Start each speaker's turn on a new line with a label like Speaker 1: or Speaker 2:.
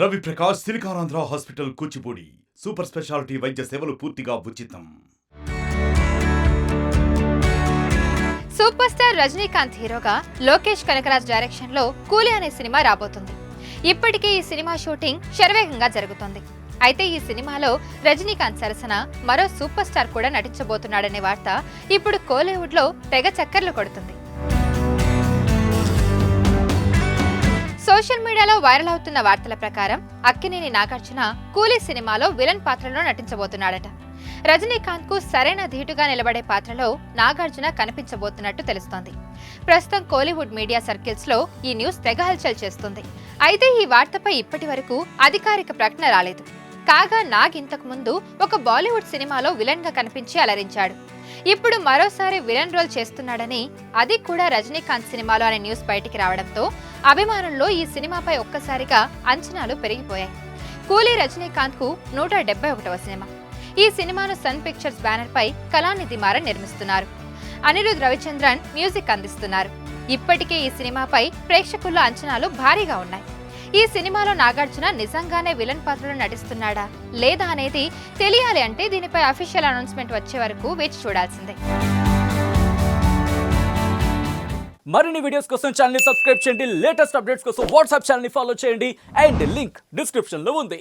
Speaker 1: Ravi Prakash SiliconAndhra hospital Kuchipudi super speciality వైద్య సేవలు పూర్తిగా ఉచితం.
Speaker 2: సూపర్ స్టార్ రజనీకాంత్ హీరోగా లోకేష్ కనకరాజ్ డైరెక్షన్లో కూలీ అనే సినిమా రాబోతుంది. ఇప్పటికే ఈ సినిమా షూటింగ్ శరవేగంగా జరుగుతోంది. అయితే ఈ సినిమాలో రజనీకాంత్ సరసన మరో సూపర్ స్టార్ కూడా నటించబోతున్నాడనే వార్త ఇప్పుడు కోలీవుడ్లో తెగ చక్కర్లు కొడుతుంది. సోషల్ మీడియాలో వైరల్ అవుతున్న వార్తల ప్రకారం అక్కినేని నాగార్జున కూలీ సినిమాలో విలన్ పాత్రలో నటించబోతున్నాడట. రజనీకాంత్కు సరైన ధీటుగా నిలబడే పాత్రలో నాగార్జున కనిపించబోతున్నట్టు తెలుస్తోంది. ప్రస్తుతం కోలీవుడ్ మీడియా సర్కిల్స్లో ఈ న్యూస్ తెగ హల్చల్ చేస్తుంది. అయితే ఈ వార్తపై ఇప్పటి వరకు అధికారిక ప్రకటన రాలేదు. కాగా నాగ్ ఇంతకు ముందు ఒక బాలీవుడ్ సినిమాలో విలన్గా కనిపించి అలరించాడు. ఇప్పుడు మరోసారి విలన్ రోల్ చేస్తున్నాడని అది కూడా రజనీకాంత్ సినిమాలో అనే న్యూస్ బయటికి రావడంతో అభిమానుల్లో ఈ సినిమాపై ఒక్కసారిగా అంచనాలు పెరిగిపోయాయి. కూలీ రజనీకాంత్కు నూట డెబ్బై ఒకటవ సినిమా. ఈ సినిమాను సన్ పిక్చర్స్ బ్యానర్ పై కళానిధి మారన్ నిర్మిస్తున్నారు. అనిరుద్ రవిచంద్రన్ మ్యూజిక్ అందిస్తున్నారు. ఇప్పటికే ఈ సినిమాపై ప్రేక్షకుల్లో అంచనాలు భారీగా ఉన్నాయి. ఈ సినిమాలో నాగార్జున నిజంగానే విలన్ పాత్రలో నటిస్తున్నాడా లేదా అనేది తెలియాలి అంటే దీనిపై అఫీషియల్ అనౌన్స్మెంట్ వచ్చే వరకు వేచి చూడాల్సిందే.
Speaker 3: మరిన్ని వీడియోస్ కోసం ఛానల్ సబ్స్క్రైబ్ చేయండి. లేటెస్ట్ అప్డేట్స్ కోసం వాట్సాప్ ఛానల్ ఫాలో చేయండి. అండ్ లింక్ డిస్క్రిప్షన్లో ఉంది.